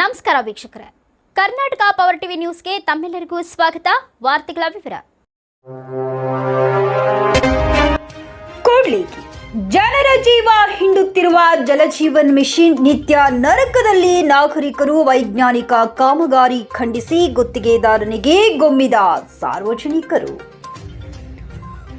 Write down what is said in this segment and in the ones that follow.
ನಮಸ್ಕಾರ ವೀಕ್ಷಕರೇ. Karnataka power TV ನ್ಯೂಸ್ಗೆ ತಮ್ಮೆಲ್ಲರಿಗೂ ಸ್ವಾಗತ. ವಾರ್ತೆಗಳ ವಿವರ. ಕೂಡ್ಲಿಗಿ ಜನರ ಜೀವ ಹಿಂಡುತ್ತಿರುವ ಜಲಜೀವನ್ ಮಿಷಿನ್ ನಿತ್ಯ ನರಕದಲ್ಲಿ ನಾಗರಿಕರು ವೈಜ್ಞಾನಿಕ ಕಾಮಗಾರಿ ಖಂಡಿಸಿ ಗುತ್ತಿಗೆದಾರನಿಗೆ ಗೊಮ್ಮಿದ ಸಾರ್ವಜನಿಕರು.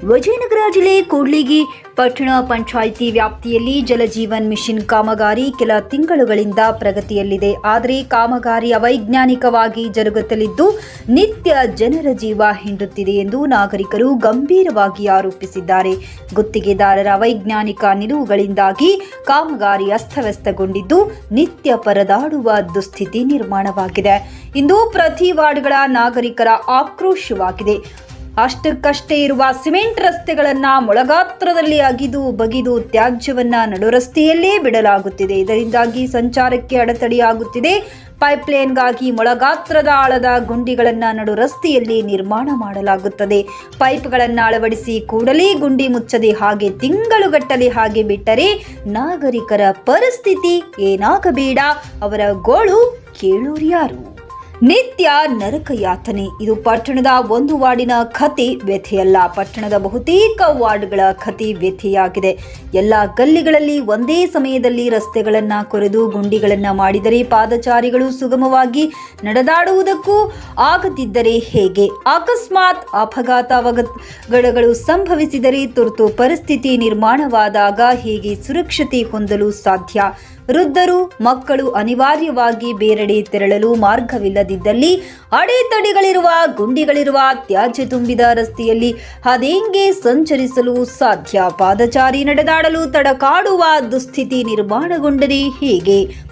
ವಿಜಯನಗರ ಜಿಲ್ಲೆ ಕೂಡ್ಲಿಗಿ, ಪಟ್ಟಣ ಪಂಚಾಯಿತಿ ವ್ಯಾಪ್ತಿಯಲ್ಲಿ ಜಲಜೀವನ್ ಮಿಷನ್ ಕಾಮಗಾರಿ ಕೆಲ ತಿಂಗಳುಗಳಿಂದ ಪ್ರಗತಿಯಲ್ಲಿದೆ. ಆದರೆ ಕಾಮಗಾರಿ ಅವೈಜ್ಞಾನಿಕವಾಗಿ ಜರುಗುತ್ತಲಿದ್ದು ನಿತ್ಯ ಜನರ ಜೀವ ಹಿಂಡುತ್ತಿದೆ ಎಂದು ನಾಗರಿಕರು ಗಂಭೀರವಾಗಿ ಆರೋಪಿಸಿದ್ದಾರೆ. ಗುತ್ತಿಗೆದಾರರ ಅವೈಜ್ಞಾನಿಕ ನಿಲುವುಗಳಿಂದಾಗಿ ಕಾಮಗಾರಿ ಅಸ್ತವ್ಯಸ್ತಗೊಂಡಿದ್ದು ನಿತ್ಯ ಪರದಾಡುವ ದುಸ್ಥಿತಿ ನಿರ್ಮಾಣವಾಗಿದೆ. ಇಂದು ಪ್ರತಿ ವಾರ್ಡ್ಗಳ ನಾಗರಿಕರ ಆಕ್ರೋಶವಾಗಿದೆ. ಅಷ್ಟಕ್ಕಷ್ಟೇ ಇರುವ ಸಿಮೆಂಟ್ ರಸ್ತೆಗಳನ್ನ ಮೊಳಗಾತ್ರದಲ್ಲಿ ಅಗಿದು ಬಗಿದು ತ್ಯಾಜ್ಯವನ್ನ ನಡುರಸ್ತೆಯಲ್ಲೇ ಬಿಡಲಾಗುತ್ತಿದೆ. ಇದರಿಂದಾಗಿ ಸಂಚಾರಕ್ಕೆ ಅಡೆತಡೆಯಾಗುತ್ತಿದೆ. ಪೈಪ್ಲೈನ್ಗಾಗಿ ಮೊಳಗಾತ್ರದ ಆಳದ ಗುಂಡಿಗಳನ್ನ ನಡು ರಸ್ತೆಯಲ್ಲಿ ನಿರ್ಮಾಣ ಮಾಡಲಾಗುತ್ತದೆ. ಪೈಪ್ಗಳನ್ನು ಅಳವಡಿಸಿ ಕೂಡಲೇ ಗುಂಡಿ ಮುಚ್ಚದೆ ಹಾಗೆ ತಿಂಗಳುಗಟ್ಟಲೆ ಹಾಗೆ ಬಿಟ್ಟರೆ ನಾಗರಿಕರ ಪರಿಸ್ಥಿತಿ ಏನಾಗಬೇಡ. ಅವರ ಗೋಳು ಕೇಳೋರ್ಯಾರು ನಿತ್ಯ ನರಕ ಯಾತನೆ ಇದು ಪಟ್ಟಣದ ಒಂದು ವಾರ್ಡಿನ ಕತೆ ವ್ಯಥೆಯಲ್ಲ. ಪಟ್ಟಣದ ಬಹುತೇಕ ವಾರ್ಡ್ಗಳ ಕತೆ ವ್ಯಥೆಯಾಗಿದೆ. ಎಲ್ಲ ಗಲ್ಲಿಗಳಲ್ಲಿ ಒಂದೇ ಸಮಯದಲ್ಲಿ ರಸ್ತೆಗಳನ್ನ ಕೊರೆದು ಗುಂಡಿಗಳನ್ನ ಮಾಡಿದರೆ ಪಾದಚಾರಿಗಳು ಸುಗಮವಾಗಿ ನಡೆದಾಡುವುದಕ್ಕೂ ಆಗದಿದ್ದರೆ ಹೇಗೆ? ಅಕಸ್ಮಾತ್ ಅಪಘಾತ ಅವಘಡಗಳು ಸಂಭವಿಸಿದರೆ ತುರ್ತು ಪರಿಸ್ಥಿತಿ ನಿರ್ಮಾಣವಾದಾಗ ಹೇಗೆ ಸುರಕ್ಷತೆ ಹೊಂದಲು ಸಾಧ್ಯ? ವೃದ್ಧರು, ಮಕ್ಕಳು ಅನಿವಾರ್ಯವಾಗಿ ಬೇರೆಡೆ ತೆರಳಲು ಮಾರ್ಗವಿಲ್ಲದಿದ್ದಲ್ಲಿ ಅಡೆತಡೆಗಳಿರುವ, ಗುಂಡಿಗಳಿರುವ ತ್ಯಾಜ್ಯ ತುಂಬಿದ ರಸ್ತೆಯಲ್ಲಿ ಅದೇಂಗೆ ಸಂಚರಿಸಲು ಸಾಧ್ಯ. ಪಾದಚಾರಿ ನಡೆದಾಡಲು ತಡಕಾಡುವ ದುಸ್ಥಿತಿ ನಿರ್ಮಾಣಗೊಂಡರೆ ಹೇಗೆ?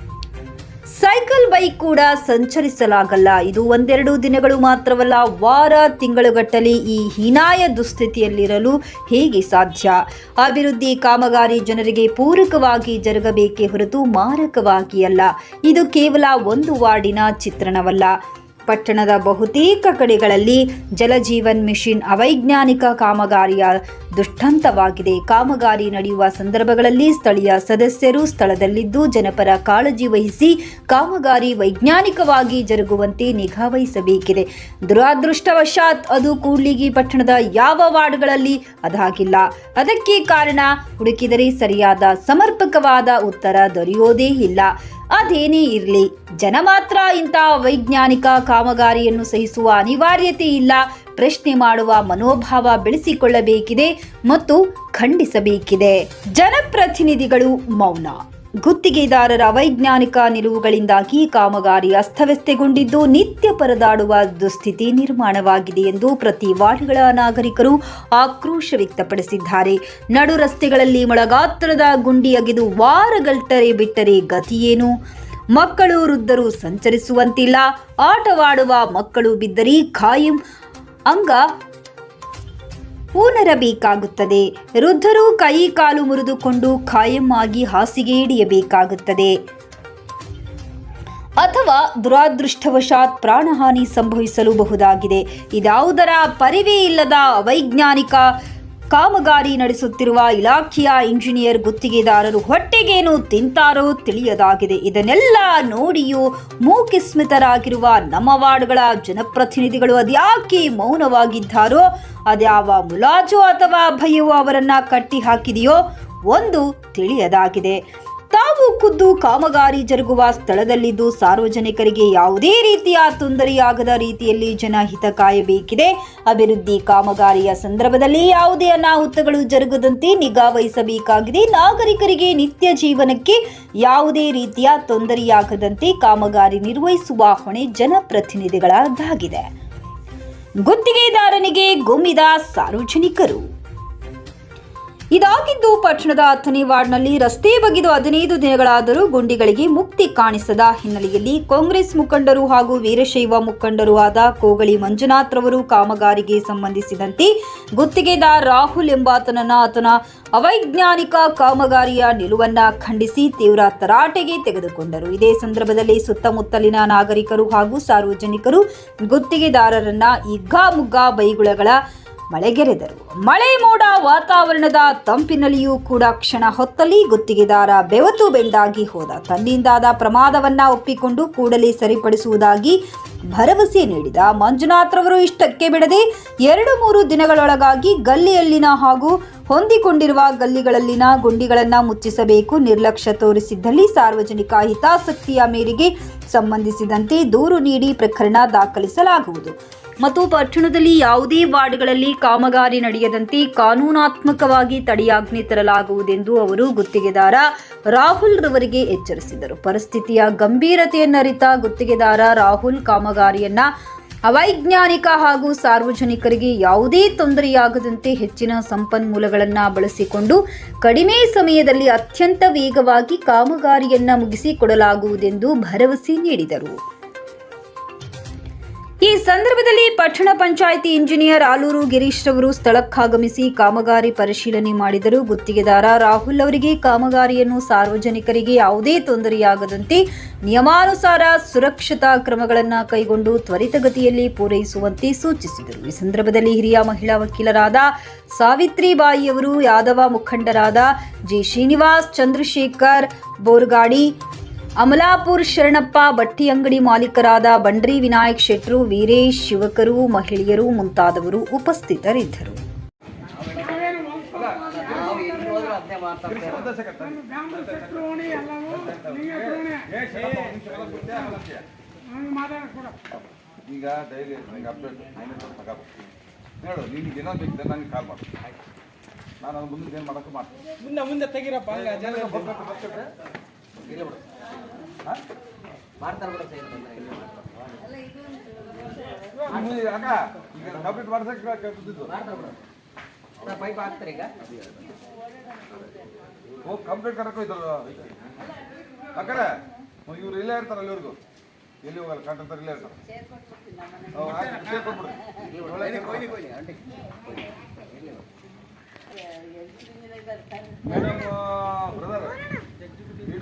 ಸೈಕಲ್ ಬೈಕ್ ಕೂಡ ಸಂಚರಿಸಲಾಗಲ್ಲ. ಇದು ಒಂದೆರಡು ದಿನಗಳು ಮಾತ್ರವಲ್ಲ, ವಾರ ತಿಂಗಳುಗಟ್ಟಲೆ ಈ ಹೀನಾಯ ದುಸ್ಥಿತಿಯಲ್ಲಿರಲು ಹೇಗೆ ಸಾಧ್ಯ? ಅಭಿವೃದ್ಧಿ ಕಾಮಗಾರಿ ಜನರಿಗೆ ಪೂರಕವಾಗಿ ಜರುಗಬೇಕೇ ಹೊರತು ಮಾರಕವಾಗಿ ಅಲ್ಲ ಇದು ಕೇವಲ ಒಂದು ವಾರ್ಡಿನ ಚಿತ್ರಣವಲ್ಲ. ಪಟ್ಟಣದ ಬಹುತೇಕ ಕಡೆಗಳಲ್ಲಿ ಜಲಜೀವನ್ ಮಿಷಿನ್ ಅವೈಜ್ಞಾನಿಕ ಕಾಮಗಾರಿಯ ದುಷ್ಟಂತವಾಗಿದೆ. ಕಾಮಗಾರಿ ನಡೆಯುವ ಸಂದರ್ಭಗಳಲ್ಲಿ ಸ್ಥಳೀಯ ಸದಸ್ಯರು ಸ್ಥಳದಲ್ಲಿದ್ದು ಜನಪರ ಕಾಳಜಿ ವಹಿಸಿ ಕಾಮಗಾರಿ ವೈಜ್ಞಾನಿಕವಾಗಿ ಜರುಗುವಂತೆ ನಿಗಾ ವಹಿಸಬೇಕಿದೆ. ದುರಾದೃಷ್ಟವಶಾತ್ ಅದು ಕೂಡ್ಲಿಗಿ ಪಟ್ಟಣದ ಯಾವ ವಾರ್ಡ್ಗಳಲ್ಲಿ ಅದಾಗಿಲ್ಲ. ಅದಕ್ಕೆ ಕಾರಣ ಹುಡುಕಿದರೆ ಸರಿಯಾದ ಸಮರ್ಪಕವಾದ ಉತ್ತರ ದೊರೆಯೋದೇ ಇಲ್ಲ. ಅದೇನೇ ಇರಲಿ, ಜನ ಮಾತ್ರ ಇಂಥ ವೈಜ್ಞಾನಿಕ ಕಾಮಗಾರಿಯನ್ನು ಸಹಿಸುವ ಅನಿವಾರ್ಯತೆ ಇಲ್ಲ. ಪ್ರಶ್ನೆ ಮಾಡುವ ಮನೋಭಾವ ಬೆಳೆಸಿಕೊಳ್ಳಬೇಕಿದೆ ಮತ್ತು ಖಂಡಿಸಬೇಕಿದೆ. ಜನಪ್ರತಿನಿಧಿಗಳು ಮೌನ. ಗುತ್ತಿಗೆದಾರರ ಅವೈಜ್ಞಾನಿಕ ನಿಲುವುಗಳಿಂದಾಗಿ ಕಾಮಗಾರಿ ಅಸ್ತವ್ಯಸ್ತಗೊಂಡಿದ್ದು ನಿತ್ಯ ಪರದಾಡುವ ದುಸ್ಥಿತಿ ನಿರ್ಮಾಣವಾಗಿದೆ ಎಂದು ಪ್ರತಿ ವಾರ್ಡ್ಗಳ ನಾಗರಿಕರು ಆಕ್ರೋಶ ವ್ಯಕ್ತಪಡಿಸಿದ್ದಾರೆ. ನಡು ರಸ್ತೆಗಳಲ್ಲಿ ಮೊಳಗಾತ್ರದ ಗುಂಡಿ ಅಗೆದು ವಾರಗಲ್ಟರೆ ಬಿಟ್ಟರೆ ಗತಿಯೇನು? ಮಕ್ಕಳು ವೃದ್ಧರು ಸಂಚರಿಸುವಂತಿಲ್ಲ. ಆಟವಾಡುವ ಮಕ್ಕಳು ಬಿದ್ದರಿ ಖಾಯಂ. ಅಂಗ ಹೂನರಬೇಕಾಗುತ್ತದೆ ವೃದ್ಧರು ಕೈ ಕಾಲು ಮುರಿದುಕೊಂಡು ಖಾಯಂ ಆಗಿ ಹಾಸಿಗೆ ಹಿಡಿಯಬೇಕಾಗುತ್ತದೆ. ಅಥವಾ ದುರಾದೃಷ್ಟವಶಾತ್ ಪ್ರಾಣಹಾನಿ ಸಂಭವಿಸಲು ಬಹುದಾಗಿದೆ. ಇದಾವುದರ ಪರಿವೇ ಇಲ್ಲದ ಅವೈಜ್ಞಾನಿಕ ಕಾಮಗಾರಿ ನಡೆಸುತ್ತಿರುವ ಇಲಾಖೆಯ ಇಂಜಿನಿಯರ್ ಗುತ್ತಿಗೆದಾರರು ಹೊಟ್ಟೆಗೇನು ತಿಂತಾರೋ ತಿಳಿಯದಾಗಿದೆ. ಇದನ್ನೆಲ್ಲ ನೋಡಿಯೂ ಮೂಕಿಸ್ಮಿತರಾಗಿರುವ ನಮ್ಮ ವಾರ್ಡ್ಗಳ ಜನಪ್ರತಿನಿಧಿಗಳು ಅದ್ಯಾಕೆ ಮೌನವಾಗಿದ್ದಾರೋ, ಅದ್ಯಾವ ಮುಲಾಜು ಅಥವಾ ಭಯವು ಅವರನ್ನ ಕಟ್ಟಿ ಹಾಕಿದೆಯೋ ಒಂದು ತಿಳಿಯದಾಗಿದೆ. ತಾವು ಖುದ್ದು ಕಾಮಗಾರಿ ಜರುಗುವ ಸ್ಥಳದಲ್ಲಿದ್ದು ಸಾರ್ವಜನಿಕರಿಗೆ ಯಾವುದೇ ರೀತಿಯ ತೊಂದರೆಯಾಗದ ರೀತಿಯಲ್ಲಿ ಜನಹಿತ ಕಾಯಬೇಕಿದೆ. ಅಭಿವೃದ್ಧಿ ಕಾಮಗಾರಿಯ ಸಂದರ್ಭದಲ್ಲಿ ಯಾವುದೇ ಅನಾಹುತಗಳು ಜರುಗದಂತೆ ನಿಗಾ ವಹಿಸಬೇಕಾಗಿದೆ. ನಾಗರಿಕರಿಗೆ ನಿತ್ಯ ಜೀವನಕ್ಕೆ ಯಾವುದೇ ರೀತಿಯ ತೊಂದರೆಯಾಗದಂತೆ ಕಾಮಗಾರಿ ನಿರ್ವಹಿಸುವ ಹೊಣೆ ಜನಪ್ರತಿನಿಧಿಗಳದ್ದಾಗಿದೆ. ಗುತ್ತಿಗೆದಾರನಿಗೆ ಗುಮ್ಮಿದ ಸಾರ್ವಜನಿಕರು. ಇದಾಗಿದ್ದು ಪಟ್ಟಣದ ಹತ್ತನೇ ವಾರ್ಡ್ನಲ್ಲಿ ರಸ್ತೆ ಬಗೆದು ಹದಿನೈದು ದಿನಗಳಾದರೂ ಗುಂಡಿಗಳಿಗೆ ಮುಕ್ತಿ ಕಾಣಿಸದ ಹಿನ್ನೆಲೆಯಲ್ಲಿ ಕಾಂಗ್ರೆಸ್ ಮುಖಂಡರು ಹಾಗೂ ವೀರಶೈವ ಮುಖಂಡರು ಆದ ಕೋಗಳಿ ಮಂಜುನಾಥ್ ರವರು ಕಾಮಗಾರಿಗೆ ಸಂಬಂಧಿಸಿದಂತೆ ಗುತ್ತಿಗೆದಾರ ರಾಹುಲ್ ಎಂಬಾತನನ್ನ ಆತನ ಅವೈಜ್ಞಾನಿಕ ಕಾಮಗಾರಿಯ ನಿಲುವನ್ನ ಖಂಡಿಸಿ ತೀವ್ರ ತರಾಟೆಗೆ ತೆಗೆದುಕೊಂಡರು. ಇದೇ ಸಂದರ್ಭದಲ್ಲಿ ಸುತ್ತಮುತ್ತಲಿನ ನಾಗರಿಕರು ಹಾಗೂ ಸಾರ್ವಜನಿಕರು ಗುತ್ತಿಗೆದಾರರನ್ನ ಇಗ್ಗಾಮುಗ್ಗಾ ಬೈಗುಳಗಳ ಮಳೆಗೆರೆದರು. ಮಳೆ ಮೋಡ ವಾತಾವರಣದ ತಂಪಿನಲ್ಲಿಯೂ ಕೂಡ ಕ್ಷಣ ಹೊತ್ತಲ್ಲಿ ಗುತ್ತಿಗೆದಾರ ಬೆವತು ಬೆಂಡಾಗಿ ಹೋದ. ತನ್ನಿಂದಾದ ಪ್ರಮಾದವನ್ನ ಒಪ್ಪಿಕೊಂಡು ಕೂಡಲೇ ಸರಿಪಡಿಸುವುದಾಗಿ ಭರವಸೆ ನೀಡಿದ ಮಂಜುನಾಥ್ರವರು ಇಷ್ಟಕ್ಕೆ ಬಿಡದೆ ಎರಡು ಮೂರು ದಿನಗಳೊಳಗಾಗಿ ಗಲ್ಲಿಯಲ್ಲಿನ ಹಾಗೂ ಹೊಂದಿಕೊಂಡಿರುವ ಗಲ್ಲಿಗಳಲ್ಲಿನ ಗುಂಡಿಗಳನ್ನು ಮುಚ್ಚಿಸಬೇಕು ನಿರ್ಲಕ್ಷ್ಯ ತೋರಿಸಿದ್ದಲ್ಲಿ ಸಾರ್ವಜನಿಕ ಹಿತಾಸಕ್ತಿಯ ಮೇರೆಗೆ ಸಂಬಂಧಿಸಿದಂತೆ ದೂರು ನೀಡಿ ಪ್ರಕರಣ ದಾಖಲಿಸಲಾಗುವುದು. ಮತ್ತು ಪಟ್ಟಣದಲ್ಲಿ ಯಾವುದೇ ವಾರ್ಡ್ಗಳಲ್ಲಿ ಕಾಮಗಾರಿ ನಡೆಯದಂತೆ ಕಾನೂನಾತ್ಮಕವಾಗಿ ತಡೆಯಾಜ್ಞೆ ತರಲಾಗುವುದೆಂದು ಅವರು ಗುತ್ತಿಗೆದಾರ ರಾಹುಲ್ ರವರಿಗೆ ಎಚ್ಚರಿಸಿದರು. ಪರಿಸ್ಥಿತಿಯ ಗಂಭೀರತೆಯನ್ನರಿತ ಗುತ್ತಿಗೆದಾರ ರಾಹುಲ್ ಕಾಮಗಾರಿಯನ್ನ ಅವೈಜ್ಞಾನಿಕ ಹಾಗೂ ಸಾರ್ವಜನಿಕರಿಗೆ ಯಾವುದೇ ತೊಂದರೆಯಾಗದಂತೆ ಹೆಚ್ಚಿನ ಸಂಪನ್ಮೂಲಗಳನ್ನು ಬಳಸಿಕೊಂಡು ಕಡಿಮೆ ಸಮಯದಲ್ಲಿ ಅತ್ಯಂತ ವೇಗವಾಗಿ ಕಾಮಗಾರಿಯನ್ನು ಮುಗಿಸಿಕೊಡಲಾಗುವುದೆಂದು ಭರವಸೆ ನೀಡಿದರು. ಸಂದರ್ಭದಲ್ಲಿ ಪಟ್ಟಣ ಪಂಚಾಯಿತಿ ಇಂಜಿನಿಯರ್ ಆಲೂರು ಗಿರೀಶ್ ರವರು ಸ್ಥಳಕ್ಕಾಗಮಿಸಿ ಕಾಮಗಾರಿ ಪರಿಶೀಲನೆ ಮಾಡಿದರು. ಗುತ್ತಿಗೆದಾರ ರಾಹುಲ್ ಅವರಿಗೆ ಕಾಮಗಾರಿಯನ್ನು ಸಾರ್ವಜನಿಕರಿಗೆ ಯಾವುದೇ ತೊಂದರೆಯಾಗದಂತೆ ನಿಯಮಾನುಸಾರ ಸುರಕ್ಷತಾ ಕ್ರಮಗಳನ್ನು ಕೈಗೊಂಡು ತ್ವರಿತಗತಿಯಲ್ಲಿ ಪೂರೈಸುವಂತೆ ಸೂಚಿಸಿದರು. ಈ ಸಂದರ್ಭದಲ್ಲಿ ಹಿರಿಯ ಮಹಿಳಾ ವಕೀಲರಾದ ಸಾವಿತ್ರಿಬಾಯಿ ಬಾಯಿಯವರು ಯಾದವ ಮುಖಂಡರಾದ ಜಿ ಶ್ರೀನಿವಾಸ್, ಚಂದ್ರಶೇಖರ್ ಬೋರ್ಗಾಡಿ ಅಮಲಾಪುರ್ ಶರಣಪ್ಪ ಬಟ್ಟಿ ಅಂಗಡಿ ಮಾಲೀಕರಾದ ಬಂಡ್ರಿ ವಿನಾಯಕ್ ಶೆಟ್ರು ವೀರೇಶ್ ಶಿವಕರು ಮಹಿಳೆಯರು ಮುಂತಾದವರು ಉಪಸ್ಥಿತರಿದ್ದರು. ಈಗ ಡೈಲಿ ನನಗೆ ಅಪ್ಡೇಟ್ ಮೈನಸ್ ತಗೋ ಹೇಳು ನಿನ್ಗೆ ದಿನ ಬೇಕಿದೆ ನನಗೆ ಕಾಲ್ ಮಾಡು. ನಾನು ಮುಂದೆ ಏನು ಮಾಡೋಕೆ ಮಾಡ್ತೀನಿ. ಮುಂದೆ ಮುಂದೆ ತೆಗಿರಪ್ಪ ಹಂಗ ಮಾಡ್ತಾರೆ? ಬಂದ್ರೆ ಮುಂದೆ ಅಕ್ಕ ಈಗ ಕಂಪ್ಲೀಟ್ ಮಾಡ್ಸಕ್ಕೆ ಬಿದ್ದಿದ್ದು ಪೈಪ್ ಹಾಕ್ತಾರೆ ಈಗ. ಹೋಗಿ ಕಂಪ್ಲೀಟ್ ಕರಕ್ಕೆ ಇದ್ರು ಅಕ್ಕರೆ ಇವ್ರು ಇಲ್ಲೇ ಇರ್ತಾರೆ ಅಲ್ಲಿವರೆಗೂ ಎಲ್ಲಿ ಹೋಗಲ್ಲ ಕಾಂಟ್ರಾಕ್ಟರ್ ಇಲ್ಲೇ ಇರ್ತಾರೆ. ಸೇರ್ ಸೇರ್ ಕೊಡು. Madam brother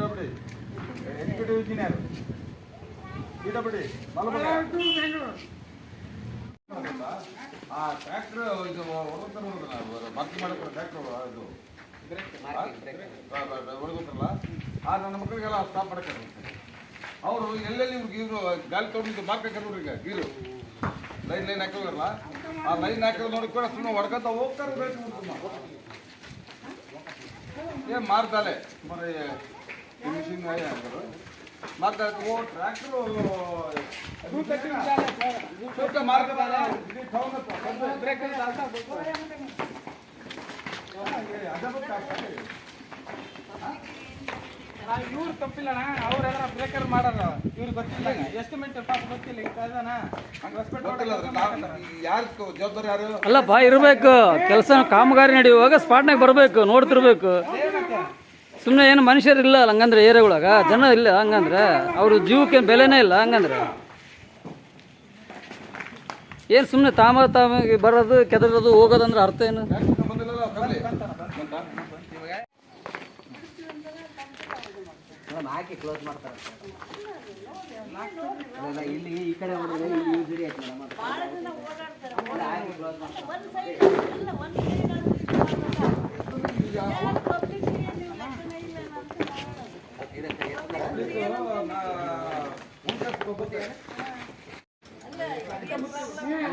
W executive engineer. ಬಿಡಿ ಆ ಟ್ರ್ಯಾಕ್ಟರ್ ಇದು ಹೊಡೆದ ಟ್ರ್ಯಾಕ್ಟರ್ ನನ್ನ ಮಕ್ಕಳಿಗೆಲ್ಲ ಸ್ಟಾಪ್ ಮಾಡಕ್ಕೆ ಅವರು ಎಲ್ಲೆಲ್ಲಿ ಇವ್ರಿಗೆ ಇವರು ತೊಗೊಂಡು ಮಾಡ್ಬೇಕಾರೆ ಈಗ ಗೀರು ಲೈನ್ ಲೈನ್ ಹಾಕಲ್ಲ ಆ ಲೈನ್ ಹಾಕಿದ್ರೆ ನೋಡಿ ಕೂಡ ಸುಮ್ಮನೆ ಹೊಡ್ಕೊತ ಹೋಗ್ತಾರೆ ಬೇಕು ಏನು ಮಾಡ್ತಾಳೆ ಮರ ಮಿಷಿನ್ ಹಾಗೆ ಹಾಕಿದ್ರು ಮಾರ್ತಾ ಓ ಟ್ರ್ಯಾಕ್ಟರ್ ಮಾರ್ತಾನೆ ಬ್ರೇಕ್ ಇವ್ರು ತಪ್ಪಿಲ್ಲಣ ಅವ್ರೆಲ್ಲ ಬ್ರೇಕರ್ ಮಾಡಲ್ಲ. ಇವ್ರಿಗೆ ಗೊತ್ತಿಲ್ಲ. ಎಷ್ಟು ಹಂಗೆ ರೆಸ್ಪೆಕ್ಟ್ ಗೊತ್ತಿಲ್ಲ ಅದ್ರ ಯಾರು ಜವಾಬ್ದಾರಿ ಯಾರು? ಬಾ ಇರಬೇಕು. ಕೆಲಸ ಕಾಮಗಾರಿ ನಡೆಯುವಾಗ ಸ್ಪಾಟ್ನಾಗ ಬರಬೇಕು. ನೋಡ್ತಿರ್ಬೇಕು. ಸುಮ್ಮನೆ ಏನು ಮನುಷ್ಯರಿಲ್ಲ ಅಲ್ಲ ಹಂಗಂದ್ರೆ ಏರಿಯಾಗೊಳಗೆ ಜನ ಇಲ್ಲ ಹಂಗಂದ್ರೆ, ಅವ್ರ ಜೀವಕ್ಕೆ ಬೆಲೆನೇ ಇಲ್ಲ ಹಂಗಂದ್ರೆ. ಏನು ಸುಮ್ಮನೆ ತಾಮ ತಾಮಗೆ ಬರೋದು, ಕೆದರೋದು ಹೋಗೋದಂದ್ರೆ ಅರ್ಥ ಏನು? ಇಲ್ಲಿ ಈ ಕಡೆ ಮಾಡ್ತಾರೆ.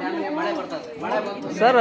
ಅಲ್ಲಿ ಮಳೆ ಬಂದ ಮಳೆ ಬಂದು ಸರ್